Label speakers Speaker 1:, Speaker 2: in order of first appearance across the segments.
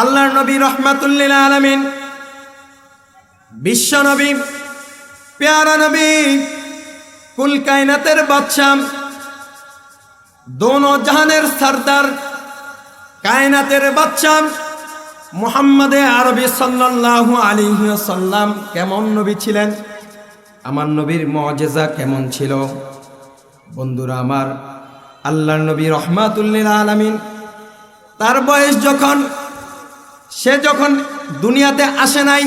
Speaker 1: আল্লাহর নবী রহমাতুল্লিল আলমিন, বিশ্ব নবী, পেয়ারা নবী কুল কায়নাতের বাদশাহ, দোনো জাহানের সর্দার, কায়নাতের বাদশাহ মুহাম্মদে আরবি সাল্লাল্লাহু আলাইহি সাল্লাম কেমন নবী ছিলেন? আমার নবীর মজেজা কেমন ছিল? বন্ধুরা আমার, আল্লাহর নবী রহমাতুল্লিল আলমিন, তার বয়স যখন সে যখন দুনিয়াতে আসে নাই,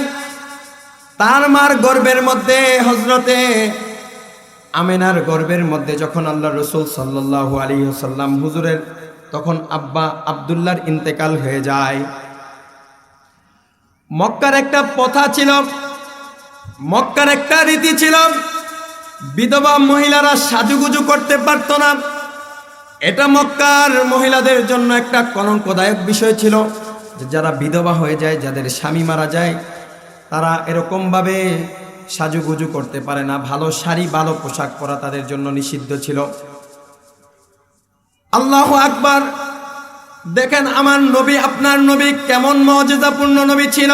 Speaker 1: তার মার গর্বের মধ্যে হজরতে আমেনার গর্বের মধ্যে যখন আল্লাহ রসুল সাল্লাল্লাহু আলী সাল্লাম হুজুরের তখন আব্বা আবদুল্লার ইন্তেকাল হয়ে যায়। মক্কার একটা প্রথা ছিল, মক্কার একটা রীতি ছিল, বিধবা মহিলারা সাজুগুজু করতে পারত না। এটা মক্কার মহিলাদের জন্য একটা কলঙ্কদায়ক বিষয় ছিল। যারা বিধবা হয়ে যায়, যাদের স্বামী মারা যায়, তারা এরকমভাবে সাজুগুজু করতে পারে না। ভালো শাড়ি, ভালো পোশাক পরা তাদের জন্য নিষিদ্ধ ছিল। আল্লাহ আকবার। দেখেন, আমার নবী, আপনার নবী কেমন মর্যাদাপূর্ণ নবী ছিল।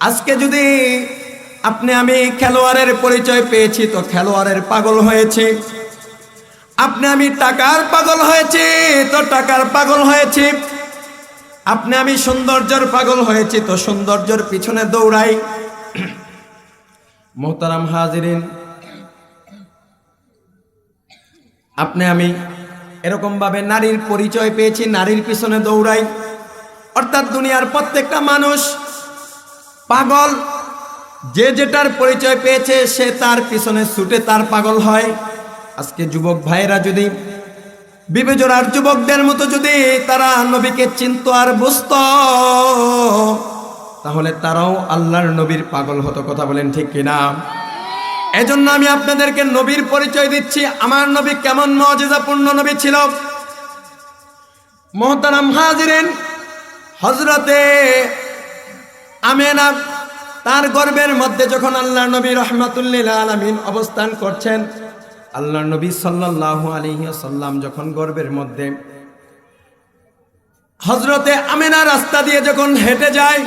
Speaker 1: আজকে যদি আপনি, আমি খেলোয়াড়ের পরিচয় পেয়েছি, তো খেলোয়াড়ের পাগল হয়েছে। আপনি, আমি টাকার পাগল হয়েছি, তো টাকার পাগল হয়েছি। আপনি, আমি সৌন্দর্যের পাগল হয়েছি, তো সৌন্দর্যের পিছনে দৌড়াই। মোহতারাম হাজিরিন, আপনি, আমি এরকমভাবে নারীর পরিচয় পেয়েছি, নারীর পিছনে দৌড়াই। অর্থাৎ দুনিয়ার প্রত্যেকটা মানুষ পাগল, যে যেটার পরিচয় পেয়েছে, সে তার পিছনে ছুটে তার পাগল হয়। আজকে যুবক ভাইরা যদি বিবেচনার যুবকদের মতো যদি তারা নবীকে চিনত আর বুঝত, তাহলে তারাও আল্লাহর নবীর পাগল হতো, কথা বলেন ঠিক কিনা? এজন্য আমি আপনাদেরকে নবীর পরিচয় দিচ্ছি। আমার নবী কেমন মর্যাদাপূর্ণ নবী ছিল? মোহতারাম হাজিরেন হজরতে আমেনা, তার গর্বের মধ্যে যখন আল্লাহ নবী রহমাতুল্লিল আলমিন অবস্থান করছেন আল্লাহ নবী সাল্লাল্লাহু আলাইহি সাল্লাম যখন গর্বের মধ্যে হজরতে আমেনা রাস্তা দিয়ে যখন হেঁটে যায়,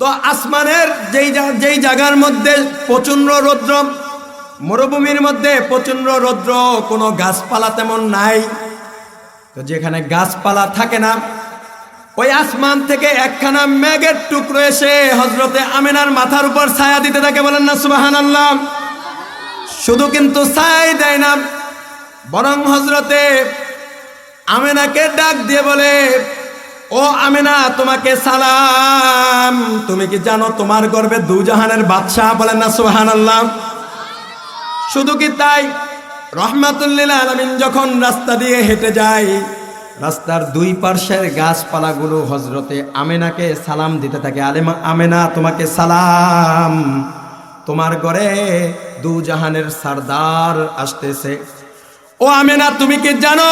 Speaker 1: তো আসমানের যেই যেই জায়গার মধ্যে প্রচণ্ড রৌদ্র, মরুভূমির মধ্যে প্রচণ্ড রৌদ্র, কোনো গাছপালা তেমন নাই। তো যেখানে গাছপালা থাকে না, ওই আসমান থেকে একখানা মেঘের টুকরো এসে হজরতে আমেনার মাথার উপর ছায়া দিতে থাকে বলেন না সুবাহান আল্লাহ শুধু কিন্তু ছাই দেয় না, বরং হজরতে আমেনাকে ডাক দিয়ে বলে, ও আমেনা, তোমাকে সালাম। তুমি কি জানো তোমার গর্বে দুজাহানের বাদশাহ বলেন না সুবাহান আল্লাহ শুধু কি তাই? রহমাতুল্লিল আলমিন যখন রাস্তা দিয়ে হেঁটে যায়, রাস্তার দুই পার্শ্বের গাছপালাগুলো হজরতে আমেনাকে সালাম দিতে থাকে। আলেমা আমেনা, তোমাকে সালাম। তোমার ঘরে দু জাহানের সারদার আসতেছে। ও আমেনা, তুমি কি জানো?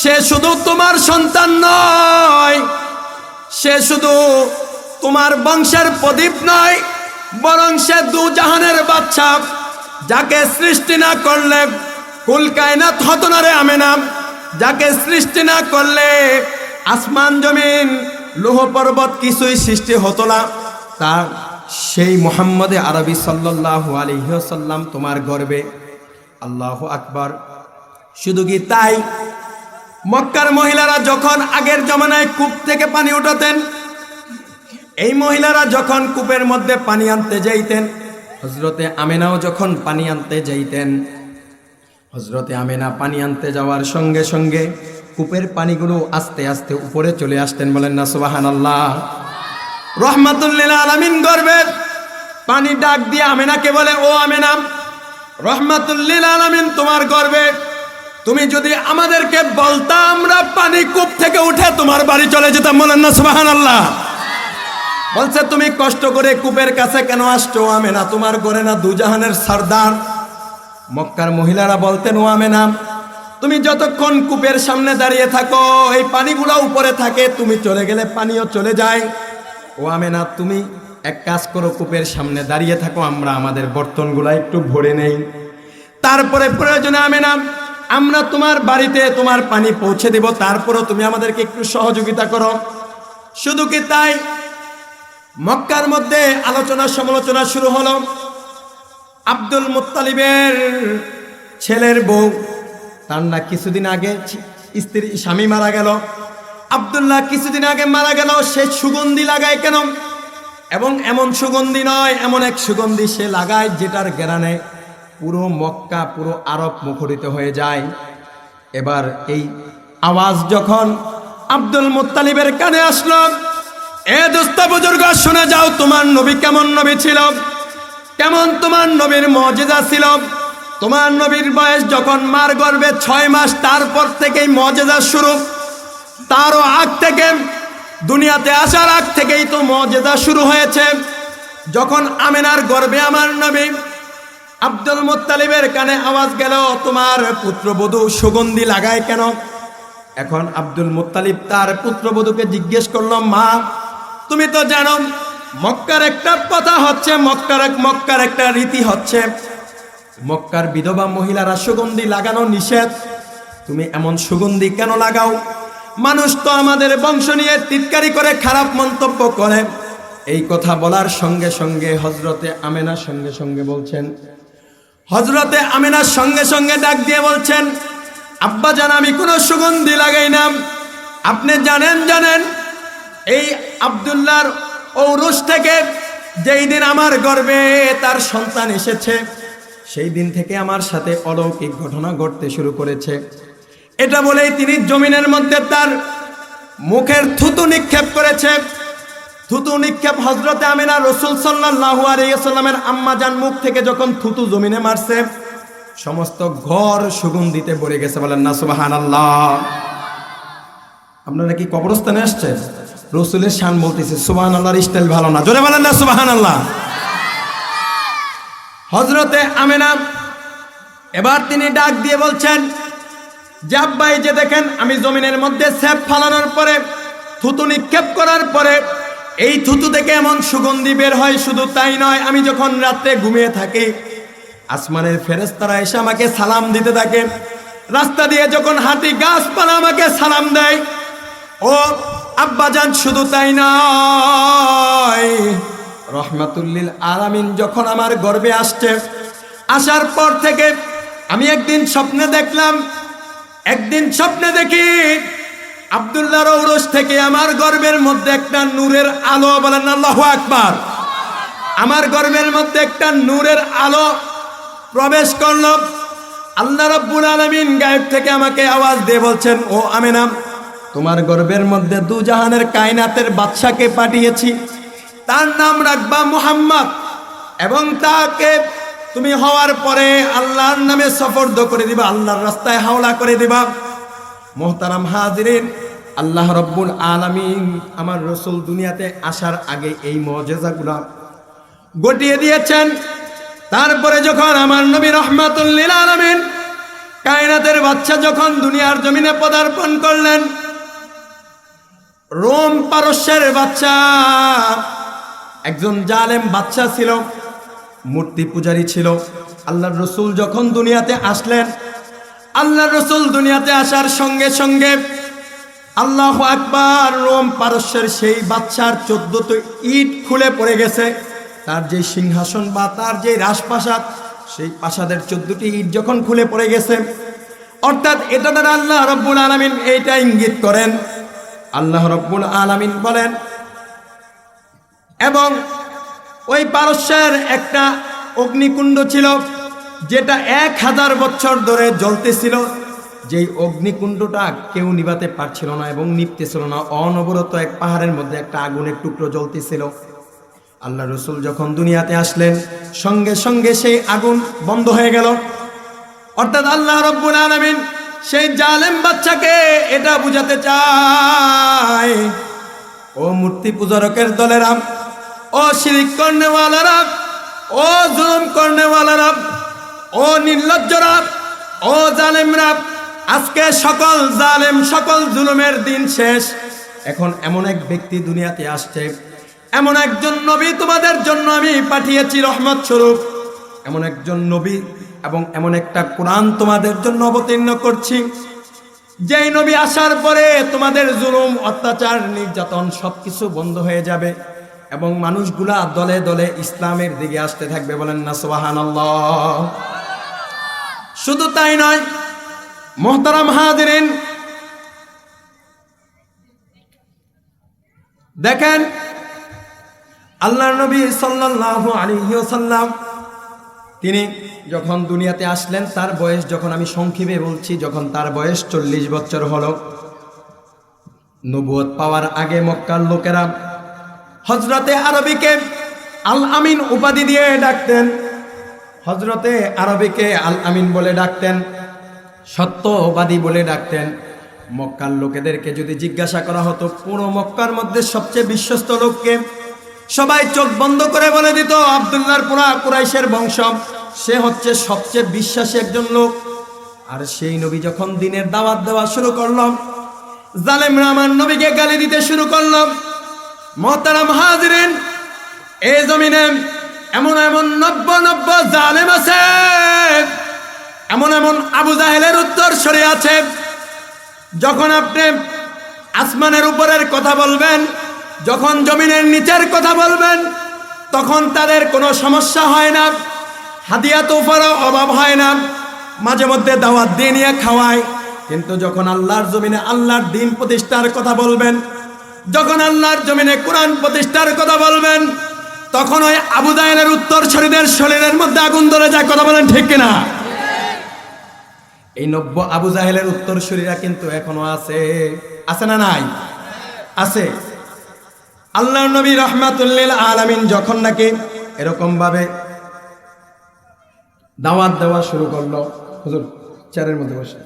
Speaker 1: সে শুধু তোমার সন্তান নয়, সে শুধু তোমার বংশের প্রদীপ নয়, বরং সে দু জাহানের বাচ্চা যাকে সৃষ্টি না করলে কুল কায়নাত হতো না রে আমেনা। যাকে সৃষ্টি না করলে আসমান জমিন, লোহ পর্বত কিছুই সৃষ্টি হতো না। তার সেই মোহাম্মদে আরবি সাল্লাল্লাহু আলাইহি সাল্লাম তোমার গর্বে। আল্লাহ আকবার। শুধু কি তাই? মক্কার মহিলারা যখন আগের জমানায় কূপ থেকে পানি উঠাতেন, এই মহিলারা যখন কূপের মধ্যে পানি আনতে যাইতেন হজরতে আমেনাও যখন পানি আনতে যাইতেন হজরতে আমেনা পানি আনতে যাওয়ার সঙ্গে সঙ্গে কূপের পানিগুলো আস্তে আস্তে উপরে চলে আসতেন বলেন না সুবাহান আল্লাহ রহমাতুল্লিল আলমিন গর্বে। পানি ডাক দিয়ে আমেনাকে বলে, ও আমেনা রহমাতুল্লিল আলমিন তোমার গর্বে। তুমি যদি আমাদেরকে বলতা, আমরা পানি কূপ থেকে উঠে তোমার বাড়ি চলে যেতাম। বলেন না আল্লাহ বলছে, তুমি কষ্ট করে কূপের কাছে কেন আসছো আমেনা? তোমার গড়ে না দুজাহানের সর্দার? মক্কার মহিলারা বলতেন, ও আমেনা, তুমি যতক্ষণ কূপের সামনে দাঁড়িয়ে থাকো, এই পানিগুলো উপরে থাকে, তুমি চলে গেলে পানিও চলে যায়। ও আমেনা, তুমি এক কাজ করো, কূপের সামনে দাঁড়িয়ে থাকো, আমরা আমাদের বর্তনগুলো একটু ভরে নেই। তারপরে প্রয়োজনে আমেনা, আমরা তোমার বাড়িতে তোমার পানি পৌঁছে দেব, তারপরও তুমি আমাদেরকে একটু সহযোগিতা করো। শুধু কি তাই? মক্কার মধ্যে আলোচনা সমালোচনা শুরু হলো। আব্দুল মুত্তালিবের ছেলের বউ, তার না কিছুদিন আগে স্ত্রী স্বামী মারা গেল। আব্দুল্লাহ কিছুদিন আগে মারা গেল, সে সুগন্ধি লাগায় কেন? এবং এমন সুগন্ধি নয়, এমন এক সুগন্ধি সে লাগায় যেটার গেরানে পুরো মক্কা, পুরো আরব মুখরিত হয়ে যায়। এবার এই আওয়াজ যখন আব্দুল মুত্তালিবের কানে আসলো, এ দোস্ত বুজুর্গ, শুনে যাও তোমার নবী কেমন নবী ছিল? কেমন তোমার নবীর মজেজা ছিল? তোমার নবীর বয়স যখন মার গর্বে ছয় মাস, তারপর থেকেই মজেজা শুরু। তারও আগ থেকে, দুনিয়াতে আসার আগ থেকেই তো মজেদা শুরু হয়েছে। যখন আমেনার গর্বে আমার নবী আব্দুল মুত্তালিবের কানে আওয়াজ গেল, তোমার পুত্রবধূ সুগন্ধি লাগায় কেন? এখন আব্দুল মুত্তালিব তার পুত্রবধূকে জিজ্ঞেস করল, মা, তুমি তো জানো, মক্কার একটা কথা হচ্ছে, মক্কার এক, মক্কার একটা রীতি হচ্ছে। মক্কার বিধবা মহিলারা সুগন্ধি লাগানো নিষেধ। তুমি এমন সুগন্ধি কেন লাগাও? মানুষ তো আমাদের বংশ নিয়ে তিটকারি করে খারাপ মন্তব্য করে। এই কথা বলার সঙ্গে সঙ্গে হজরতে আমেনার সঙ্গে সঙ্গে বলছেন হজরতে আমেনার সঙ্গে সঙ্গে ডাক দিয়ে বলছেন, আব্বা জান, আমি কোনো সুগন্ধি লাগাই না। আপনি জানেন জানেন, এই আবদুল্লাহর ঔরস থেকে যেই দিন আমার গর্বে তার সন্তান এসেছে, সেই দিন থেকে আমার সাথে অলৌকিক ঘটনা ঘটতে শুরু করেছে। এটা বলেই তিনি জমিনের মধ্যে তার মুখের থুতু নিক্ষেপ করেছে। থুতু নিক্ষেপ হজরতে আমিনা রসুল সাল্লাহু আলাইসাল্লামের আম্মা যান মুখ থেকে যখন থুতু জমিনে মারছে, সমস্ত ঘর সুগন্ধিতে ভরে গেছে। বলেন না সুবাহান আল্লাহ আপনারা কি কবরস্থানে আসছেন? রসুলের শান বলতেছে সুবাহান আল্লাহর স্টাইল ভালো না। জোরে বলেন না সুবাহান আল্লাহ হজরতে আমেনা, এবার তিনি ডাক দিয়ে বলছেন যে আব্বাই যে দেখেন, আমি জমিনের মধ্যে স্যাপ ফালানোর পরে, থুতু নিক্ষেপ করার পরে, এই থুতু থেকে এমন সুগন্ধি বের হয়, শুধু তাই নয়, আমি যখন রাত্রে ঘুমিয়ে থাকি, আসমানের ফেরেস্তারা এসে আমাকে সালাম দিতে থাকে। রাস্তা দিয়ে যখন হাঁটি, গাছপালা আমাকে সালাম দেয়। ও আব্বাজান শুধু তাই নয়, রহমাতুল্লিল আলামিন যখন আমার গর্বে আসছে, আসার পর থেকে আমি একদিন স্বপ্নে দেখলাম একদিন স্বপ্নে দেখি আবদুল্লাহ রৌরস থেকে আমার গর্বের মধ্যে একটা নূরের আলো, বলেন আল্লাহ আকবার। আমার গর্বের মধ্যে একটা নূরের আলো প্রবেশ করল। আল্লাহ রব্বুল আলমিন গায়েব থেকে আমাকে আওয়াজ দিয়ে বলছেন, ও আমেনা, তোমার গর্বের মধ্যে দু জাহানের কায়নাতের বাদশাকে পাঠিয়েছি। তার নাম রাখবা মুহাম্মদ এবং তাকে তুমি হওয়ার পরে আল্লাহর নামে সফর্দ করে দিবা, আল্লাহর রাস্তায় হাওলা করে দিবা। মোহতারাম হাজিরিন, আল্লাহ রব্বুল আলামিন আমার রসুল দুনিয়াতে আসার আগে এই মজেজাগুলা গটিয়ে দিয়েছেন। তারপরে যখন আমার নবী রহমাতুল্লিল আলমিন কায়নাতের বাচ্চা যখন দুনিয়ার জমিনে পদার্পণ করলেন, রোম পারস্যের বাচ্চা, একজন জালেম বাচ্চা ছিল। মূর্তি পূজারী ছিল। আল্লাহর রসুল যখন দুনিয়াতে আসলেন, আল্লাহর রসুল দুনিয়াতে আসার সঙ্গে সঙ্গে আল্লাহ আকবার রোম পারস্যের সেই বাচ্চার চোদ্দটো ইট খুলে পড়ে গেছে। তার যে সিংহাসন বা তার যে রাজপ্রাসাদ, সেই প্রাসাদের চোদ্দটি ইট যখন খুলে পড়ে গেছে, অর্থাৎ এটা দ্বারা আল্লাহ রব্বুল আলমিন এইটা ইঙ্গিত করেন। আল্লাহ রব্বুল আলমিন বলেন, এবং ওই পারস্যের একটা অগ্নিকুণ্ড ছিল, যেটা এক হাজার বছর ধরে জ্বলতেছিল। যেই অগ্নিকুণ্ডটা কেউ নিভাতে পারছিল না এবং নিপতেছিল না, অনবরত এক পাহাড়ের মধ্যে একটা আগুনের টুকরো জ্বলতেছিল। আল্লাহ রসুল যখন দুনিয়াতে আসলেন, সঙ্গে সঙ্গে সেই আগুন বন্ধ হয়ে গেল। অর্থাৎ আল্লাহ রব্বুল আলমিন সেই জালেম বাচ্চাকে এটা বুঝাতে চায়, ও মূর্তি পূজারকের দলেরা ও শিরিক কর্নেওয়ালারা ও জুলুম কর্নেওয়ালারা ও নির্লজ্জরা ও জালেমরা আজকে সকল জালেম, সকল জুলুমের দিন শেষ। এখন এমন এক ব্যক্তি দুনিয়াতে আসছে, এমন একজন নবী তোমাদের জন্য আমি পাঠিয়েছি রহমত স্বরূপ। এমন একজন নবী এবং এমন একটা কোরআন তোমাদের জন্য অবতীর্ণ করছি। যেই নবী আসার পরে তোমাদের জুলুম, অত্যাচার, নির্যাতন সবকিছু বন্ধ হয়ে যাবে। এবং মানুষগুলা দলে দলে ইসলামের দিকে আসতে থাকবে বলেন না সোহান শুধু তাই নয়, মোহতারাম হাজরিন, দেখেন আল্লাহ নবী সাল্লাল্লাহু আলাইহি ওয়াসাল্লাম, তিনি যখন দুনিয়াতে আসলেন, তার বয়স যখন আমি সংক্ষেপে বলছি, যখন তার বয়স চল্লিশ বছর হলো নবুয়ত পাওয়ার আগে মক্কার লোকেরা হজরতে আরবিকে আল আমিন উপাধি দিয়ে ডাকতেন। হজরতে আরবিকে আল আমিন বলে ডাকতেন সত্য সত্যবাদী বলে ডাকতেন। মক্কার লোকেদেরকে যদি জিজ্ঞাসা করা হতো, পুরো মক্কার মধ্যে সবচেয়ে বিশ্বস্ত লোককে সবাই চোখ বন্ধ করে বলে দিত, আবদুল্লাহর পুরা কুরাইশের বংশ, সে হচ্ছে সবচেয়ে বিশ্বাসী একজন লোক। আর সেই নবী যখন দিনের দাওয়াত দেওয়া শুরু করলাম জালেম আমার নবীকে গালি দিতে শুরু করলাম মহতারাম হাজরিন এই জমিনে এমন এমন নব্য নব্য জালেম আছে, এমন এমন আবু জাহেলের উত্তর সরে আছে। যখন আপনি আসমানের উপরের কথা বলবেন, যখন জমিনের নিচের কথা বলবেন, তখন তাদের কোনো সমস্যা হয় না, হাদিয়া তোফারও অভাব হয় না, মাঝে মধ্যে দাওয়াত দিয়ে নিয়ে খাওয়ায়। কিন্তু যখন আল্লাহর জমিনে আল্লাহর দিন প্রতিষ্ঠার কথা বলবেন যখন আল্লাহর জমিনে কোরআন প্রতিষ্ঠার কথা বলবেন, তখন ওই আবু জাহেলের উত্তর শরীরের শরীরের মধ্যে আগুন ধরে যায়, কথা বলেন ঠিক কিনা? এই নব্য আবু জাহেলের উত্তর শরীরা কিন্তু এখনও আছে। আছে না নাই? আছে। আল্লাহ নবী রহমাতুল্লিল আলামিন যখন নাকি এরকম ভাবে দাওয়াত দেওয়া শুরু করল, হুজুর, চেয়ারের মধ্যে বসে।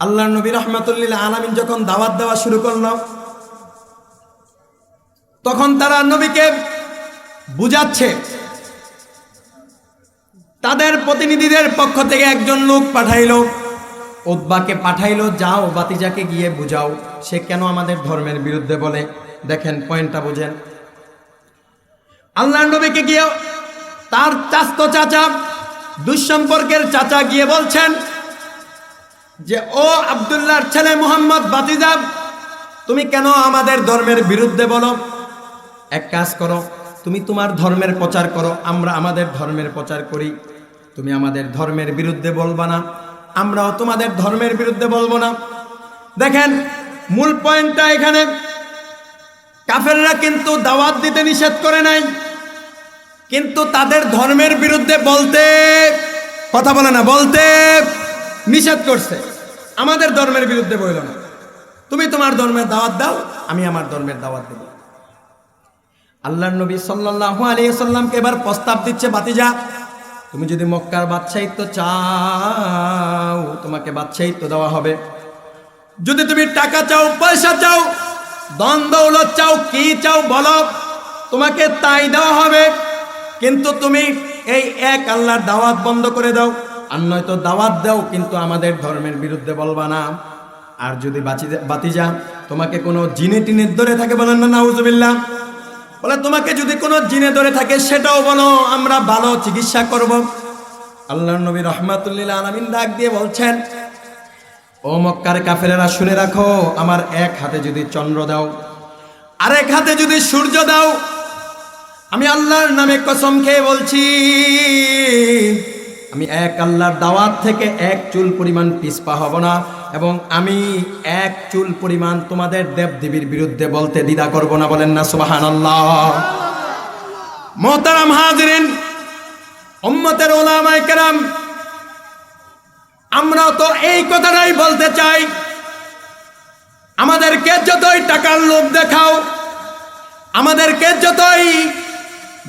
Speaker 1: আল্লাহ নবী রহমাতুল্লিল আলামিন যখন দাওয়াত দেওয়া শুরু করল, তখন তারা নবীকে বুঝাচ্ছে। তাদের প্রতিনিধিদের পক্ষ থেকে একজন লোক পাঠাইলো উদ্বাকে পাঠাইলো, যাও বাতিজাকে গিয়ে বুঝাও, সে কেন আমাদের ধর্মের বিরুদ্ধে বলে? দেখেন, পয়েন্টটা বুঝেন। আল্লাহ নবীকে গিয়ে তার চাস্ত চাচা, দুঃসম্পর্কের চাচা গিয়ে বলছেন যে, ও আবদুল্লাহর ছেলে মোহাম্মদ বাতিজাব তুমি কেন আমাদের ধর্মের বিরুদ্ধে বলো? এক কাজ করো, তুমি তোমার ধর্মের প্রচার করো, আমরা আমাদের ধর্মের প্রচার করি। তুমি আমাদের ধর্মের বিরুদ্ধে বলবা না, আমরাও তোমাদের ধর্মের বিরুদ্ধে বলব না। দেখেন, মূল পয়েন্টটা এখানে। কাফেররা কিন্তু দাওয়াত দিতে নিষেধ করে নাই, কিন্তু তাদের ধর্মের বিরুদ্ধে বলতে কথা বলে না, বলতে নিষেধ করছে। আমাদের ধর্মের বিরুদ্ধে বইল না। তুমি তোমার ধর্মের দাওয়াত দাও, আমি আমার ধর্মের দাওয়াত দেব। আল্লাহ নবী সাল্লাল্লাহু আলাইহি সাল্লামকে এবার প্রস্তাব দিচ্ছে, বাতিজা, তুমি যদি মক্কার বাদশাহিত্য চাও, তোমাকে বাদশাহিত্য দেওয়া হবে। যদি তুমি টাকা চাও, পয়সা চাও দন চাও, কি চাও বলো, তোমাকে তাই দেওয়া হবে। কিন্তু তুমি এই এক আল্লাহর দাওয়াত বন্ধ করে দাও। আর নয়তো দাওয়াত দাও, কিন্তু আমাদের ধর্মের বিরুদ্ধে বলবা না। আর যদি বাঁচি বাতিজা তোমাকে কোনো জিনে টিনে ধরে থাকে বলেন না, নাউজুবিল্লাহ। বলে, তোমাকে যদি কোনো জিনে ধরে থাকে, সেটাও বলো, আমরা ভালো চিকিৎসা করব। আল্লাহ নবী রহমাতুল্লিল আলমিন ডাক দিয়ে বলছেন, ও মক্কার কাফেরেরা, শুনে রাখো, আমার এক হাতে যদি চন্দ্র দাও, আরেক হাতে যদি সূর্য দাও, আমি আল্লাহর নামে কসম খেয়ে বলছি আমি এক আল্লাহর দাওয়াত থেকে এক চুল পরিমাণ পিসপা হব না, এবং আমি এক চুল পরিমাণ তোমাদের দেব দেবীর বিরুদ্ধে বলতে দ্বিধা করব না, বলেন না সুবাহান আল্লাহ মোহতারাম হাজরিন, উম্মতের ওলামায়ে কেরাম, আমরা তো এই কথাটাই বলতে চাই, আমাদেরকে যতই টাকার লোভ দেখাও, আমাদেরকে যতই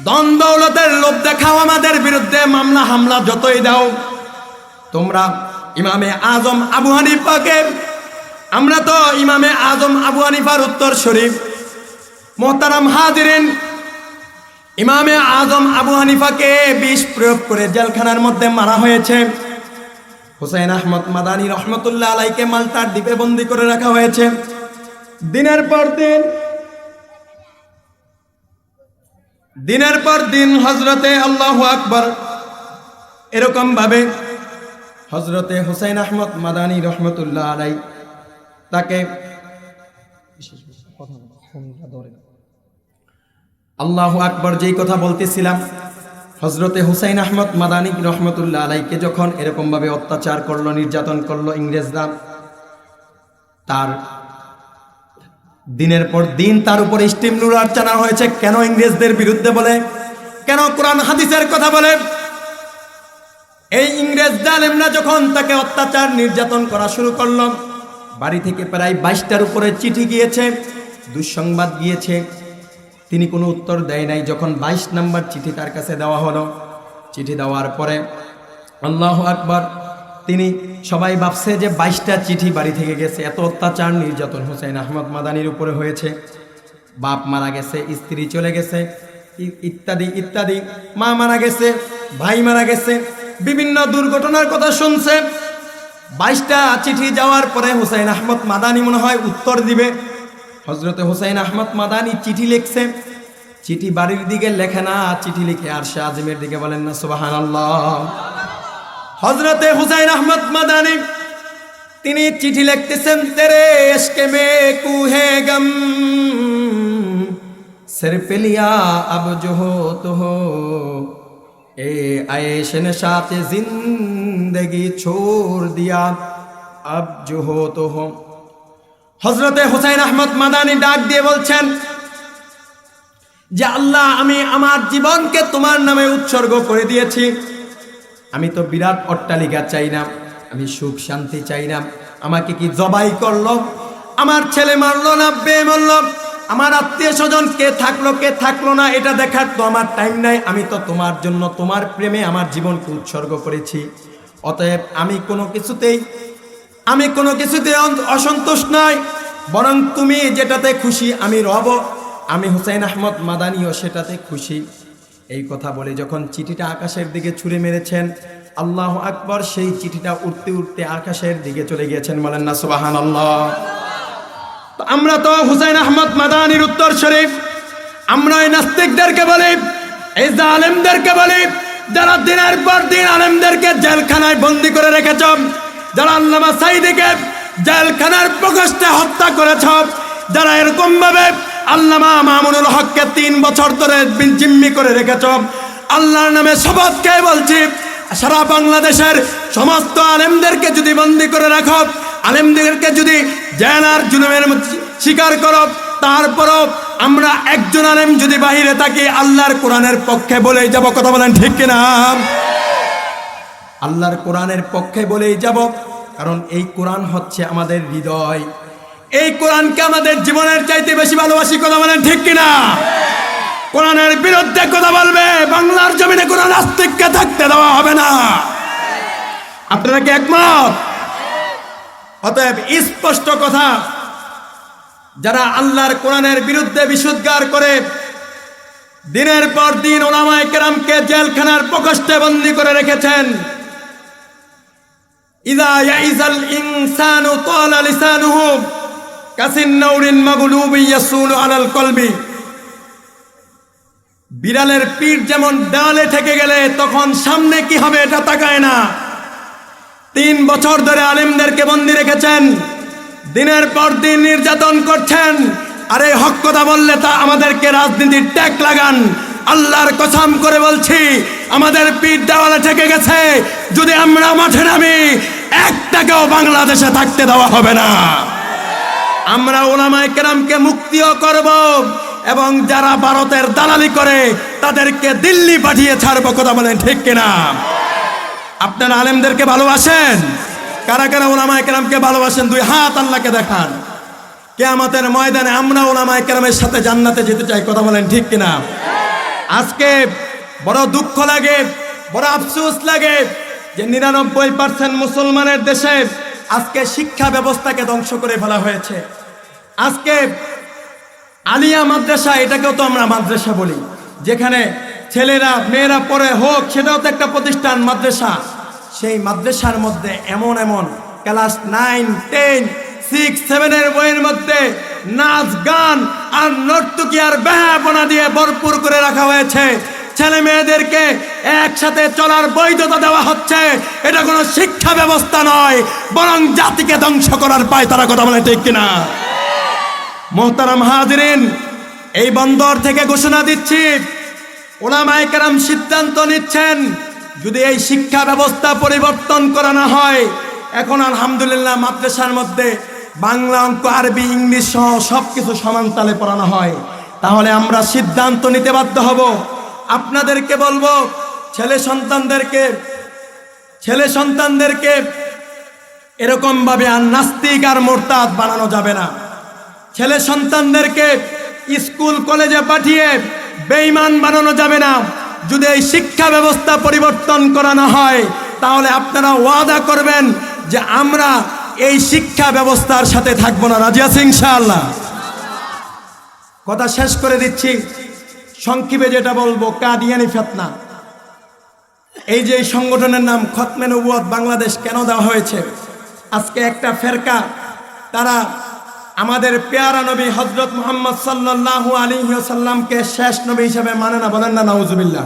Speaker 1: দ্বন্দ্বলতের লোভ দেখাও আমাদের বিরুদ্ধে, মামলা হামলা যতই দাও। তোমরা ইমামে আজম আবু হানিফাকে, আমরা তো ইমামে আজম আবু হানিফার উত্তর শরীফ, মোহতারাম হাজিরেন, ইমামে আজম আবু হানিফাকে বিষ প্রয়োগ করে জেলখানার মধ্যে মারা হয়েছে। হুসাইন আহমদ মাদানী রহমতুল্লাহ আলাইকে মালটার দ্বীপে বন্দি করে রাখা হয়েছে। দিনের পর দিন দিনের পর দিন হজরতে আল্লাহ আকবর এরকম ভাবে হজরতে হুসাইন আহমদ মাদানী রহমতুল্লাহ আলাই তাকে আল্লাহ আকবর যেই কথা বলতেছিলাম হজরতে হুসাইন আহমদ মাদানী রহমতুল্লাহ আলাইকে যখন এরকমভাবে অত্যাচার করল, নির্যাতন করল ইংরেজরা, তার দিনের পর দিন তার উপর স্টিম রুলার চানা হয়েছে। কেন ইংরেজদের বিরুদ্ধে বলে? কেন কোরআন হাদিসের কথা বলে? এই ইংরেজ জালেমরা যখন তাকে অত্যাচার নির্যাতন করা শুরু করল, বাড়ি থেকে প্রায় বাইশটার উপরে চিঠি গিয়েছে, দুঃসংবাদ গিয়েছে। তিনি কোনো উত্তর দেয় নাই। যখন বাইশ নাম্বার চিঠি তার কাছে দেওয়া হলো, চিঠি দেওয়ার পরে আল্লাহ আকবর তিনি সবাই ভাবছে যে বাইশটা চিঠি বাড়ি থেকে গেছে। এত অত্যাচার, নির্যাতন। হোসেন আহমদ মাদানির উপরে হয়েছে। বাপ মারা গেছে, স্ত্রী চলে গেছে ইত্যাদি ইত্যাদি। মা মারা গেছে, ভাই মারা গেছে, বিভিন্ন দুর্ঘটনার কথা শুনছে। বাইশটা চিঠি যাওয়ার পরে হুসাইন আহমদ মাদানি মনে হয় উত্তর দিবে। হজরতে হুসাইন আহমদ মাদানি চিঠি লিখছে। চিঠি বাড়ির দিকে লেখে না, চিঠি লিখে আর শাহ আজিমের দিকে বলেন না সুবাহান হজরতে হুসাইন আহমদ মাদানি, তিনি চিঠি লিখতেছেন, তেরে এসকে মে কুহে গম, সির পেলিয়া আব জো তো এ আয়েশ সাথে জিন্দগি ছোর দিয়া আব জো তো হজরতে হুসাইন আহমদ মাদানি ডাক দিয়ে বলছেন, যে আল্লাহ, আমি আমার জীবনকে তোমার নামে উৎসর্গ করে দিয়েছি। আমি তো বিরাট অট্টালিকা চাই না আমি সুখ শান্তি চাই না আমাকে কি জবাই করল? আমার ছেলে মারলো না বে মারলো? আমার আত্মীয় স্বজন কে থাকল কে থাকল না, এটা দেখার তো আমার টাইম নাই। আমি তো তোমার জন্য, তোমার প্রেমে আমার জীবনকে উৎসর্গ করেছি। অতএব আমি কোনো কিছুতেই, আমি কোনো কিছুতে অসন্তোষ নয় বরং তুমি যেটাতে খুশি আমি রব। আমি হুসাইন আহমদ মাদানিও সেটাতে খুশি। এই কথা বলে যখন চিঠিটা আকাশের দিকে ছুঁড়ে মেরেছেন, আল্লাহ আকবর সেই চিঠিটা উঠতে উঠতে আকাশের দিকে চলে গিয়েছেন বলেন না সুবাহান আল্লাহ আমরা তো হুসাইন আহমদ মাদানির উত্তর শরীফ, আমরা এই নাস্তিকদেরকে বলি, এই আলেমদেরকে বলি, যারা দিনের পর দিন আলেমদেরকে জেলখানায় বন্দি করে রেখেছ, যারা আল্লামা সাইদিকে জেলখানার প্রকোষ্ঠে হত্যা করেছ, যারা এরকম ভাবে আল্লামা মামুনুল হককে তিন বছর ধরে জিম্মি করে রেখেছ। আল্লাহর নামে শপথ খেয়ে বলছি, সারা বাংলাদেশের সমস্ত আলেমদেরকে যদি বন্দি করে রাখো, আলেমদেরকে যদি জেলার জুলুমের স্বীকার করো, তারপরও আমরা একজন আলেম যদি বাহিরে থাকি, আল্লাহর কোরআনের পক্ষে বলেই যাব। কথা বলেন ঠিক কিনা? আল্লাহর কোরআনের পক্ষে বলেই যাব, কারণ এই কোরআন হচ্ছে আমাদের হৃদয়। এই কোরআনকে আমাদের জীবনের চাইতে বেশি ভালোবাসি কথা বলেন ঠিক কিনা? কোরআনের বিরুদ্ধে কথা বলবে, বাংলার জমিনে কোনো নাস্তিককে থাকতে দেওয়া হবে না। আপনারা কি একমত? অতএব স্পষ্ট কথা, যারা আল্লাহর কোরআনের বিরুদ্ধে বিশুদ্ধার করে, দিনের পর দিন ওলামায় কেরামকে জেলখানার প্রকোষ্ঠে বন্দী করে রেখেছেন, ইদা ইয়াইজাল ইনসানু তালা লিসানুহু বিড়ালের পিঠ যেমন দেওয়ালে ঠেকে গেলে, তখন সামনে কি হবে এটা তাকায় না। তিন বছর ধরে আলেমদেরকে বন্দি রেখেছেন, দিনের পর দিন নির্যাতন করছেন, আরে হক কথা বললে তা আমাদেরকে রাজনীতির ট্যাগ লাগান। আল্লাহর কসম করে বলছি, আমাদের পিঠ দেওয়ালে ঠেকে গেছে, যদি আমরা মাঠে নামি এক টাকাও বাংলাদেশে থাকতে দেওয়া হবে না। আমরা ওলামায় কেরামকে মুক্তিও করব এবং যারা ভারতের দালালি করে, তাদেরকে দিল্লি পাঠিয়ে ছাড়বো, কথা বলেন ঠিক কিনা? আপনারা আলেমদেরকে ভালোবাসেন? কারা কারা ওলামায় কেরামকে ভালোবাসেন? দুই হাত আল্লাহকে দেখান। কে কেয়ামতের ময়দানে আমরা ওলামায় কেরামের সাথে জান্নাতে যেতে চাই, কথা বলেন ঠিক কিনা? আজকে বড় দুঃখ লাগে, বড় আফসোস লাগে যে নিরানব্বই পার্সেন্ট মুসলমানের দেশে আজকে শিক্ষা ব্যবস্থাকে ধ্বংস করে ফেলা হয়েছে। আজকে আলিয়া মাদ্রাসা, এটাকেও তো আমরা মাদ্রাসা বলি, যেখানে ছেলেরা, মেয়েরা পড়ে হোক, সেটাও তো একটা প্রতিষ্ঠান, মাদ্রাসা। সেই মাদ্রাসার মধ্যে এমন এমন ক্লাস নাইন, টেন, সিক্স, সেভেনের বইয়ের মধ্যে নাচ, গান আর নর্তকী আর বেহাপনা দিয়ে ভরপুর করে রাখা হয়েছে। ছেলে মেয়েদেরকে একসাথে চলার বৈধতা দেওয়া হচ্ছে। এটা কোনো শিক্ষা ব্যবস্থা নয়, বরং জাতিকে ধ্বংস করার পায়। তারা কথা বলে ঠিক কিনা? মোহতারাম হাজরিন, এই বন্দর থেকে ঘোষণা দিচ্ছি, ওলামায়ে কেরাম সিদ্ধান্ত নিচ্ছেন, যদি এই শিক্ষা ব্যবস্থা পরিবর্তন করা না হয়, এখন আলহামদুলিল্লাহ মাদ্রাসার মধ্যে বাংলা অঙ্ক, আরবি, ইংলিশ সহ সব কিছু সমান তালে পড়ানো হয়। তাহলে আমরা সিদ্ধান্ত নিতে বাধ্য হব। আপনাদেরকে বলব, ছেলে সন্তানদেরকে ছেলে সন্তানদেরকে এরকমভাবে আর নাস্তিক আর মোরতাদ বানানো যাবে না। ছেলে সন্তানদেরকে স্কুল, কলেজে পাঠিয়ে বেঈমান বানানো যাবে না। যদি এই শিক্ষা ব্যবস্থা পরিবর্তন করানো হয়, তাহলে আপনারা ওয়াদা করবেন যে আমরা এই শিক্ষা ব্যবস্থার সাথে থাকব না। রাজিয়া সিং কথা শেষ করে দিচ্ছি। সংক্ষেপে যেটা বলব, কাদিয়ানি ফেতনা। এই যে সংগঠনের নাম খতমে নবুয়ত বাংলাদেশ কেন দেওয়া হয়েছে? আজকে একটা ফেরকা, তারা আমাদের পেয়ারা নবী হজরত মোহাম্মদ সাল্লাল্লাহু আলাইহি সাল্লামকে শেষ নবী হিসেবে মানে না, বলেন না, নাউজুবিল্লাহ।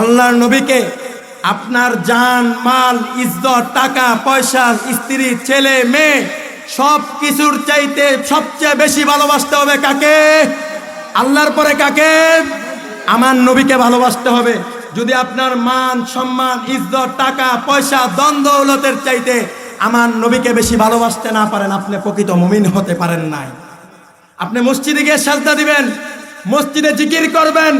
Speaker 1: আল্লাহর নবীকে আপনার জান, মাল, ইজ্জত, টাকা, পয়সা, স্ত্রী, ছেলে, মেয়ে সব কিছুর চাইতে সবচেয়ে বেশি ভালোবাসতে হবে কাকে? আল্লাহর পরে কাকে? আমার নবীকে ভালোবাসতে হবে। যদি আপনার মান, সম্মান, ইজ্জত, টাকা, পয়সা দ্বন্দ্ব দৌলতের চাইতে আমার নবীকে বেশি ভালোবাসতে না পারেন, আপনি প্রকৃত মুমিন হতে পারেন নাই। আপনি মসজিদে গিয়ে সাজদা দিবেন, মসজিদে জিকির করবেন,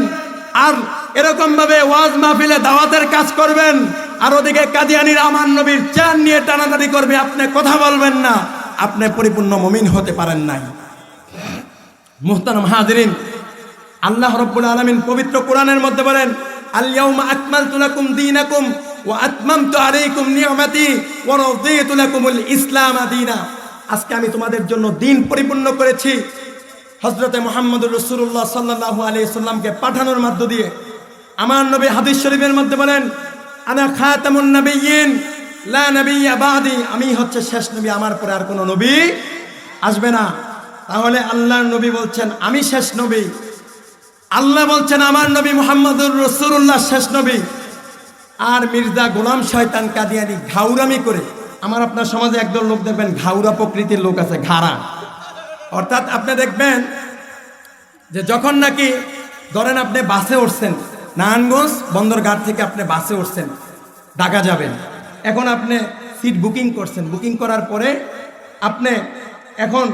Speaker 1: আর এরকম ভাবে ওয়াজ মাহফিলে দাওয়াতের কাজ করবেন, আর ওদিকে কাদিয়ানির আমার নবীর চান নিয়ে টানাটানি করবে, আপনি কথা বলবেন না, আপনি পরিপূর্ণ মুমিন হতে পারেন নাই। মুহতারাম হাজরিন, আল্লাহ রব্বুল আলামিন পবিত্র কোরআনের মধ্যে বলেন, আল-ইয়াউমা আকমালতু লাকুম দীনাকুম ওয়া আতমামতু আলাইকুম নি'মাতি ওয়া রাদিতু লাকুমুল ইসলাম দীনা। আজকে আমি তোমাদের জন্য দিন পরিপূর্ণ করেছি হজরতে মোহাম্মদুর রসুল্লাহ সাল্লাহ আলি সাল্লামকে পাঠানোর মধ্য দিয়ে। আমার নবী হাদিস শরীফের মধ্যে বলেন, আনা খাতামুন নবিয়িন লা বাদি। আমি হচ্ছে শেষ নবী, আমার পরে আর কোনো নবী আসবে না। তাহলে আল্লাহর নবী বলছেন, আমি শেষ নবী। আল্লাহ বলছেন, আমার নবী মোহাম্মদুর রসুল্লাহ শেষ নবী। আর মির্জা গোলাম শয়তান কাদিয়ানি ঘাউরামি করে। আমার আপনার সমাজে একদল লোক দেখবেন, ঘাউরা প্রকৃতির লোক আছে, ঘাড়া। অর্থাৎ আপনি দেখবেন যে যখন নাকি ধরেন আপনি বাসে উঠছেন, নারায়ণগঞ্জ বন্দরঘাট থেকে আপনি বাসে উঠছেন, ঢাকা যাবেন। এখন আপনি সিট বুকিং করছেন। বুকিং করার পরে আপনি এখন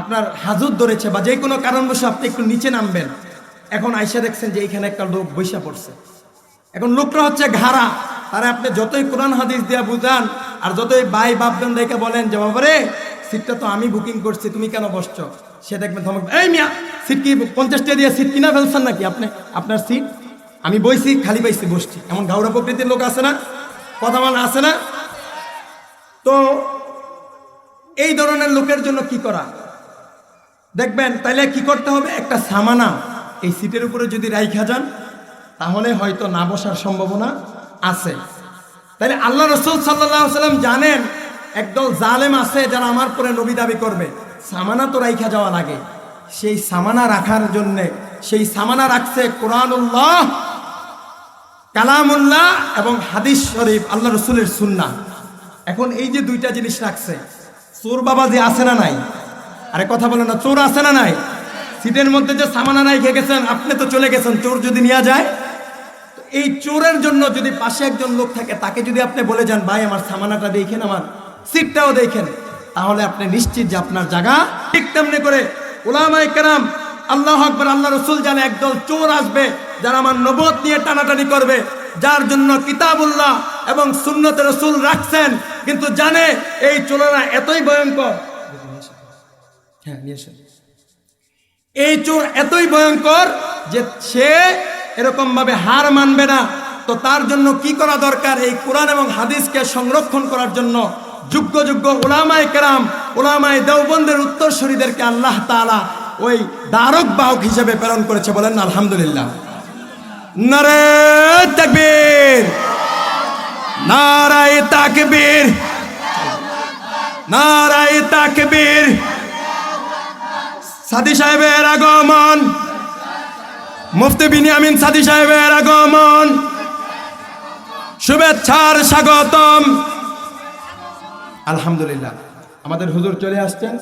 Speaker 1: আপনার হাজত ধরেছে বা যে কোনো কারণবশত আপনি একটু নিচে নামবেন। এখন আইসা দেখছেন যে এখানে একটা লোক বৈশা পড়ছে। এখন লোকটা হচ্ছে ঘাড়া। তারা আপনি যতই কোরআন হাদিস দিয়া বুঝান আর যতই বাই বাপজন দেখে বলেন যে, বাবারে, সিটটা তো আমি বুকিং করছি, তুমি কেন বসছো? সে দেখবেন ধমক এই মিয়া, সিট কি পঞ্চাশ টাকা দিয়ে সিট কিনা ফেলছেন নাকি আপনি? আপনার সিট? আমি বইছি, খালি পাইছি বসছি। এমন গাউরা প্রকৃতির লোক আছে না? কথা বলা আছে না? তো এই ধরনের লোকের জন্য কি করা? দেখবেন, তাইলে কি করতে হবে? একটা সামানা এই সিটের উপরে যদি রাইখা যান, তাহলে হয়তো না বসার সম্ভাবনা আছে। তাহলে আল্লাহ রসুল সাল্লাহ সাল্লাম জানেন, একদল জালেম আছে যারা আমার পরে নবী দাবি করবে। সামানা তো রাইখা যাওয়া লাগে। সেই সামানা রাখার জন্যে, সেই সামানা রাখছে কোরআনুল্লাহ, কালামুল্লাহ এবং হাদিস শরীফ, আল্লাহ রসুলের সুন্না এখন এই যে দুইটা জিনিস রাখছে, চোর বাবা যে আছে না নাই আরে কথা বলে না, চোর আছে না নাই? সিটের মধ্যে যে সামানা নাই খেয়ে গেছেন আপনি তো চলে গেছেন, চোর যদি নিয়ে যায়? এই চোরের জন্য যদি পাশে একজন লোক থাকে, তাকে যদি আপনি বলে যান, ভাই, আমার সামানাটা দেখেন আমার, সিটটাও দেখেন, তাহলে আপনি নিশ্চিত যে আপনার জায়গা ঠিক তেমনি করে ওলামাই কেরাম, আল্লাহ আকবর, আল্লাহ রসুল জানে একদল চোর আসবে, যারা আমার নবত নিয়ে টানাটানি করবে, যার জন্য কিতাবুল্লাহ এবং সুন্নত রসুল রাখছেন, কিন্তু জানে এই চোরেরা এতই ভয়ঙ্কর। হ্যাঁ নিয়ে। এই চোর এতই ভয়ঙ্কর যে সে এরকম ভাবে হার মানবে না। তো তার জন্য কি করা দরকার? এই কোরআন এবং হাদিসকে সংরক্ষণ করার জন্য যোগ্য যোগ্য ওলামায় কেরাম ওলামায় দেওবন্দের উত্তরসূরিদেরকে আল্লাহ তালা ওই দ্বারক বাহক হিসেবে প্রেরণ করেছে বলেন আলহামদুলিল্লাহ। নারে তাকবীর, নারায় তাকবীর নারায় তাকবীর। সাদি সাহেবের আগমন। মুফতি বিনিয়ামিন সাদি সাহেবের আগমন। শুভেচ্ছার স্বাগতম। আলহামদুলিল্লাহ। আমাদের হুজুর চলে আসছেন?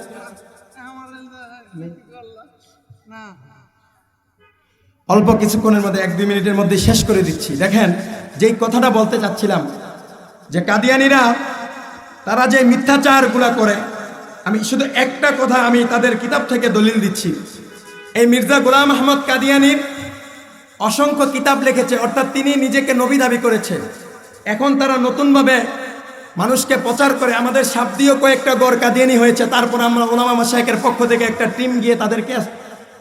Speaker 1: অল্প কিছুক্ষণের মধ্যে, এক দুই মিনিটের মধ্যে শেষ করে দিচ্ছি। দেখেন, যেই কথাটা বলতে চাচ্ছিলাম, যে কাদিয়ানিরা, তারা যে মিথ্যাচারগুলা করে আমি শুধু একটা কথা আমি তাদের কিতাব থেকে দলিল দিচ্ছি। এই মির্জা গোলাম আহমদ কাদিয়ানির অসংখ্য কিতাব লিখেছে, অর্থাৎ তিনি নিজেকে নবী দাবি করেছে এখন তারা নতুনভাবে মানুষকে প্রচার করে, আমাদের শাব্দীয় কয়েকটা গড় কাদিয়ানি হয়েছে, তারপর আমরা ওলামা মাসাইকের পক্ষ থেকে একটা টিম গিয়ে তাদেরকে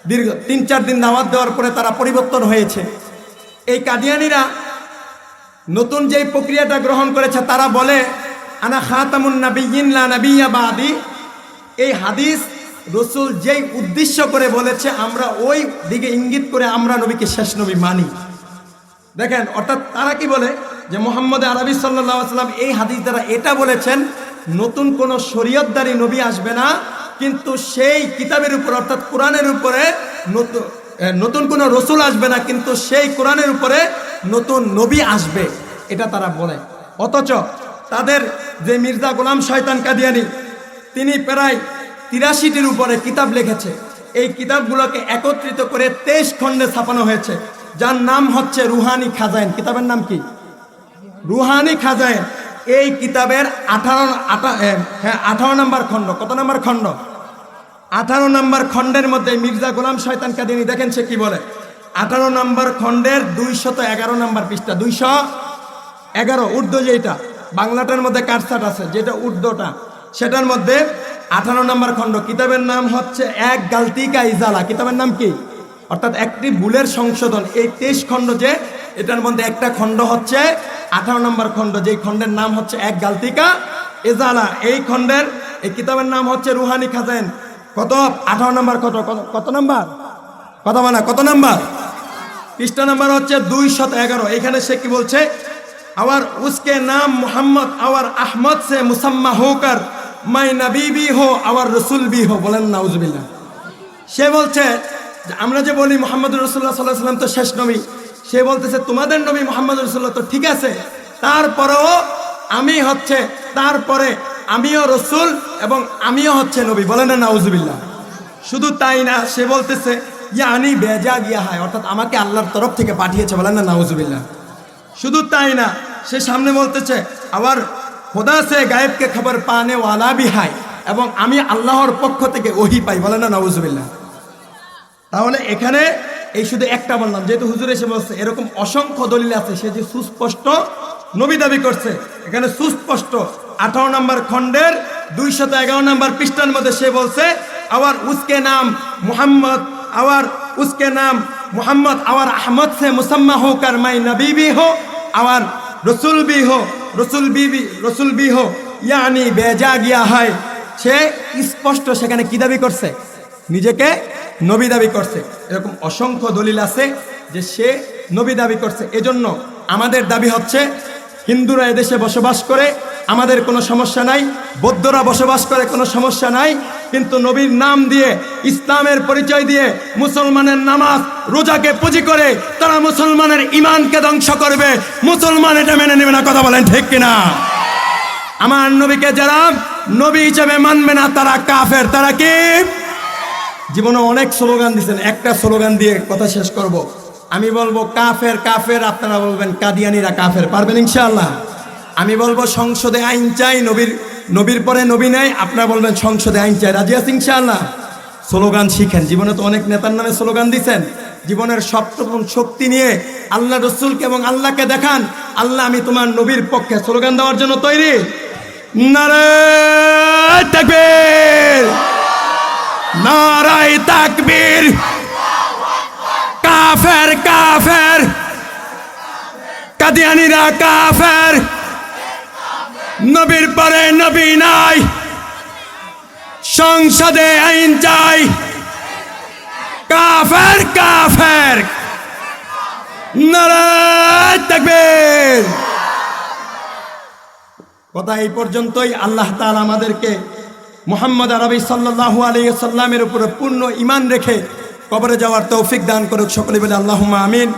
Speaker 1: দীর্ঘ তিন চার দিন দাওয়াত দেওয়ার পরে তারা পরিবর্তন হয়েছে। এই কাদিয়ানিরা নতুন যেই প্রক্রিয়াটা গ্রহণ করেছে, তারা বলে, আনা খাতামুন নাবিয়িন লা নাবিয়্যা বাদি। এই হাদিস রসুল যেই উদ্দেশ্য করে বলেছে, আমরা ওই দিকে ইঙ্গিত করে আমরা নবীকে শেষ নবী মানি। দেখেন, অর্থাৎ তারা কি বলে? যে মোহাম্মদ আরবি সাল্লাহ সাল্লাম এই হাদিস দ্বারা এটা বলেছেন, নতুন কোনো শরীয়তদারি নবী আসবে না, কিন্তু সেই কিতাবের উপর, অর্থাৎ কোরআনের উপরে নতুন নতুন কোনো রসুল আসবে না, কিন্তু সেই কোরআনের উপরে নতুন নবী আসবে, এটা তারা বলে। অথচ তাদের যে মির্জা গোলাম শয়তান কাদিয়ানি, তিনি প্রায় তিরাশিটির উপরে কিতাব লিখেছে। এই কিতাবগুলোকে একত্রিত করে তেইশ খণ্ডে ছাপানো হয়েছে, যার নাম হচ্ছে রুহানি খাজাইন। কিতাবের নাম কি? রুহানি খাজাইন। এই কিতাবের আঠারো আঠা হ্যাঁ আঠারো নম্বর খণ্ড। কত নম্বর খণ্ড? আঠারো নম্বর খণ্ডের মধ্যে মির্জা গোলাম শয়তান কাদিনী দেখেন, সে কি বলে? আঠারো নম্বর খণ্ডের দুইশত এগারো নম্বর পৃষ্ঠা। দুইশো এগারো উর্দু যেটা বাংলাটার মধ্যে কাটসাট আছে, যেটা উর্দুটা সেটার মধ্যে আঠারো নম্বর খণ্ড। কিতাবের নাম হচ্ছে এক গালতিকা ইজালা। কিতাবের নাম কি? অর্থাৎ একটি ভুলের সংশোধন। এই তেইশ খণ্ড যে, এটার মধ্যে একটা খণ্ড হচ্ছে আঠারো নম্বর খণ্ড। যেই খণ্ডের নাম হচ্ছে এক গালতিকা এজালা এই খণ্ডের, এই কিতাবের নাম হচ্ছে রুহানি খাজেন কত? আঠারো নম্বর কত? কত- নম্বর? কত মানে কত নম্বর? পৃষ্ঠা নাম্বার হচ্ছে দুই শত এগারো। এখানে সে কি বলছে? আওয়ার উসকে নাম মোহাম্মদ, আওয়ার আহমদ সে মুসাম্মা হোকর মাই নবী বি হো, আওয়ার রসুল বি হো, বলেন নাউজবিল্লা সে বলছে আমরা যে বলি মোহাম্মদ রসুল্লাহ সাল্লাহ সাল্লাম তো শেষ নবী, সে বলতেছে, তোমাদের নবী মোহাম্মদ রসুল্লাহ তো ঠিক আছে, তারপরেও আমি হচ্ছে, তারপরে আমিও রসুল এবং আমিও হচ্ছে নবী। বলেন না নাউজবিল্লা শুধু তাই না, সে বলতেছে, ইয়ানি বেজা গিয়া হয় অর্থাৎ আমাকে আল্লাহর তরফ থেকে পাঠিয়েছে, বলেন না, নাউজুবিল্লাহ। শুধু তাই না, সে সামনে বলতেছে আবার খোদা সে গায়েবকে খবর পানে ওয়ালা বি হাই। এবং আমি আল্লাহর পক্ষ থেকে ওহি পাই, বলে না, নাউজুবিল্লাহ। তাহলে এখানে এই শুধু একটা বললাম, যেহেতু হুজুর এসে বলছে, এরকম অসংখ্য দলিল আছে, সে যে সুস্পষ্ট নবী দাবি করছে। এখানে সুস্পষ্ট আঠারো নম্বর খণ্ডের দুইশত এগারো নম্বর পৃষ্ঠার মধ্যে সে বলছে আবার উসকে নাম মোহাম্মদ আবার উসকে নাম মোহাম্মদ আবার আহমদ সে মুসাম্মা হোকার মাই নবী বি হো আবার রসুল বি হো। রসুল বিবি, রসুল বিহ, ইয়ানি বেজা গিয়া হয়, সে স্পষ্ট সেখানে কি দাবি করছে? নিজেকে নবী দাবি করছে। এরকম অসংখ্য দলিল আছে যে সে নবী দাবি করছে। এজন্য আমাদের দাবি হচ্ছে হিন্দুরা এদেশে বসবাস করে, আমাদের কোনো সমস্যা নাই। বৌদ্ধরা বসবাস করে, কোনো সমস্যা নাই। কিন্তু নবীর নাম দিয়ে, ইসলামের পরিচয় দিয়ে, মুসলমানের নামাজ, রোজাকে পুঁজি করে, তারা মুসলমানের ইমানকে ধ্বংস করবে। মুসলমান এটা মেনে নেবে না, কথা বলেন ঠিক কিনা? আমার নবীকে যারা নবী হিসেবে মানবে না, তারা কাফের, তারা কি? জীবনে অনেক স্লোগান দিচ্ছেন একটা স্লোগান দিয়ে কথা শেষ করব। আমি বলব কাফের কাফের, আপনারা বলবেন কাদিয়ানিরা কাফের, পারবেন ইনশাআল্লাহ। আমি বলব সংসদে আইন চাই, নবীর নবীর পরে নবী নেই, আপনারা বলবেন সংসদে আইন চাই। রাজি আছি ইনশাআল্লাহ? স্লোগান শিখেন। জীবনে তো অনেক নেতার নামে স্লোগান দিচ্ছেন জীবনের সপ্তম শক্তি নিয়ে আল্লাহ রসুলকে এবং আল্লাহকে দেখান, আল্লাহ, আমি তোমার নবীর পক্ষে স্লোগান দেওয়ার জন্য তৈরি। নারে তাকবীর। নারাই তাকবীর। কাফের কাফের। কাদিয়ানিরা কাফের। নবীর পরে নবী নাই। সংসদে আইন চাই। কাফের কাফের। তাকবীর। কথা এই পর্যন্তই। আল্লাহ তাআলা আমাদেরকে মোহাম্মদ আরবি সাল্লাহ আলিয়া সাল্লামের উপরে পূর্ণ ইমান রেখে কবরে যাওয়ার তৌফিক দান করুক সকলে বলে আল্লাহ আমিন।